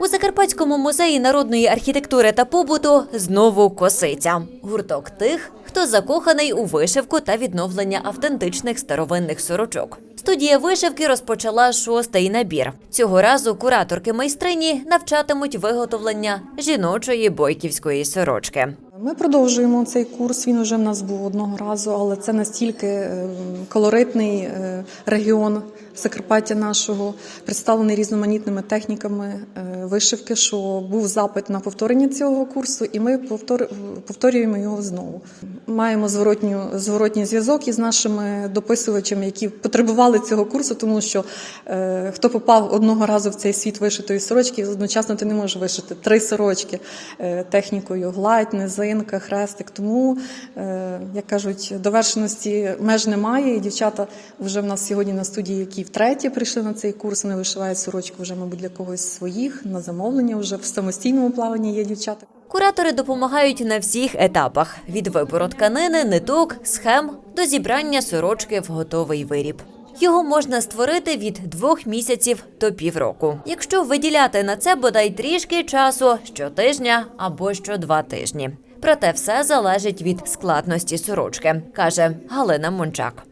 У Закарпатському музеї народної архітектури та побуту знову косиця. Гурток тих, хто закоханий у вишивку та відновлення автентичних старовинних сорочок. Студія вишивки розпочала шостий набір. Цього разу кураторки майстрині навчатимуть виготовлення жіночої бойківської сорочки. Ми продовжуємо цей курс. Він вже в нас був одного разу, але це настільки е, колоритний е, регіон Закарпаття нашого, представлений різноманітними техніками е, вишивки, що був запит на повторення цього курсу, і ми повтор- повторюємо його знову. Маємо зворотню зворотній зв'язок із нашими дописувачами, які потребували цього курсу, тому що е, хто попав одного разу в цей світ вишитої сорочки, одночасно ти не можеш вишити три сорочки е, технікою гладь, низинка, хрестик. Тому, е, як кажуть, довершеності меж немає. І дівчата вже в нас сьогодні на студії, які втретє прийшли на цей курс, вони вишивають сорочку вже, мабуть, для когось своїх на замовлення. Вже в самостійному плаванні є дівчата. Куратори допомагають на всіх етапах: від вибору тканини, ниток, схем до зібрання сорочки в готовий виріб. Його можна створити від двох місяців до півроку, якщо виділяти на це бодай трішки часу щотижня або що два тижні. Проте все залежить від складності сорочки, каже Галина Мончак.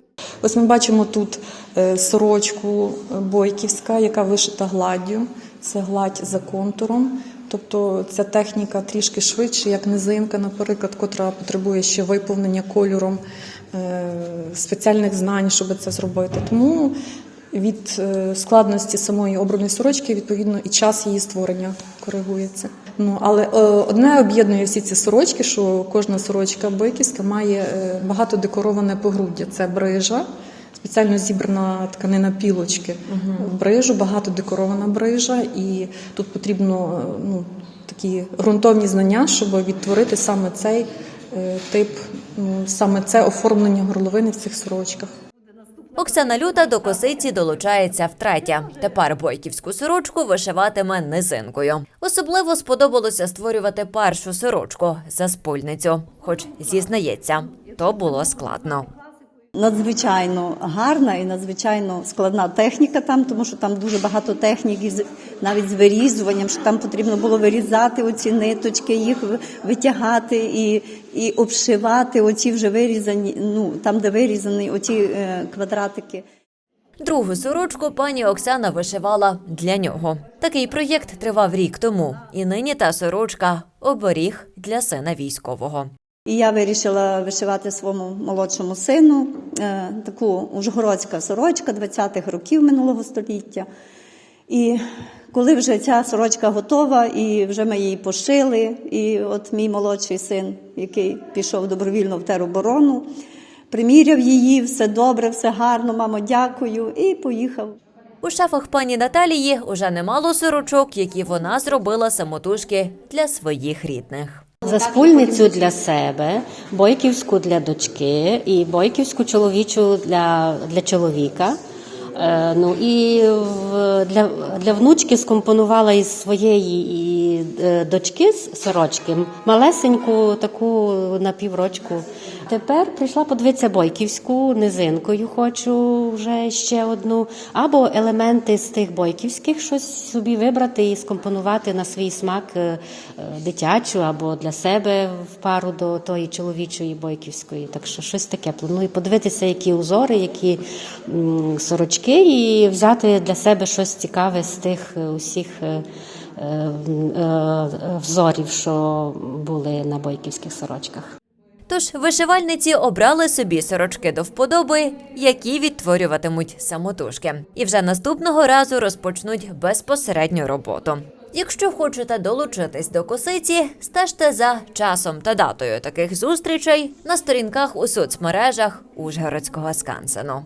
Ось ми бачимо тут е, сорочку е, бойківська, яка вишита гладдю. Це гладь за контуром. Тобто ця техніка трішки швидше, як низинка, наприклад, котра потребує ще виповнення кольором е, спеціальних знань, щоб це зробити. Тому від складності самої обробної сорочки, відповідно, і час її створення коригується. Ну але е, одне об'єднує всі ці сорочки, що кожна сорочка бойківська має е, багато декороване погруддя. Це брижа, спеціально зібрана тканина пілочки. В брижу багато декорована брижа, і тут потрібно е, ну, такі ґрунтовні знання, щоб відтворити саме цей тип, ну, саме це оформлення горловини в цих сорочках. Оксана Люта до косиці долучається втретє. Тепер бойківську сорочку вишиватиме низинкою. Особливо сподобалося створювати першу сорочку за спільницю, Хоч зізнається, то було складно. Надзвичайно гарна і надзвичайно складна техніка там, тому що там дуже багато технік, із- навіть з вирізуванням, що там потрібно було вирізати оці ниточки, їх витягати і, і обшивати оці вже вирізані, ну там, де вирізані оці е, квадратики. Другу сорочку пані Оксана вишивала для нього. Такий проєкт тривав рік тому, і нині та сорочка оберіг для сина військового. І я вирішила вишивати своєму молодшому сину е, таку ужгородська сорочка 20-х років минулого століття. І коли вже ця сорочка готова, і вже ми її пошили, і от мій молодший син, який пішов добровільно в тероборону, приміряв її, все добре, все гарно, мамо, дякую, і поїхав. У шафах пані Наталії уже немало сорочок, які вона зробила самотужки для своїх рідних. Заспульницю для себе, бойківську для дочки і бойківську чоловічу для, для чоловіка. Е, ну і в, для, для внучки скомпонувала із своєї і, е, дочки з сорочки малесеньку таку на піврочку. Тепер прийшла подивитися бойківську низинкою, хочу вже ще одну, або елементи з тих бойківських щось собі вибрати і скомпонувати на свій смак е, е, дитячу або для себе в пару до тої чоловічої бойківської. Так що щось таке планую подивитися, які узори, які сорочки, і взяти для себе щось цікаве з тих е, усіх. Взорів, що були на бойківських сорочках. Тож вишивальниці обрали собі сорочки до вподоби, які відтворюватимуть самотужки, і вже наступного разу розпочнуть безпосередню роботу. Якщо хочете долучитись до косиці, стежте за часом та датою таких зустрічей на сторінках у соцмережах Ужгородського скансену.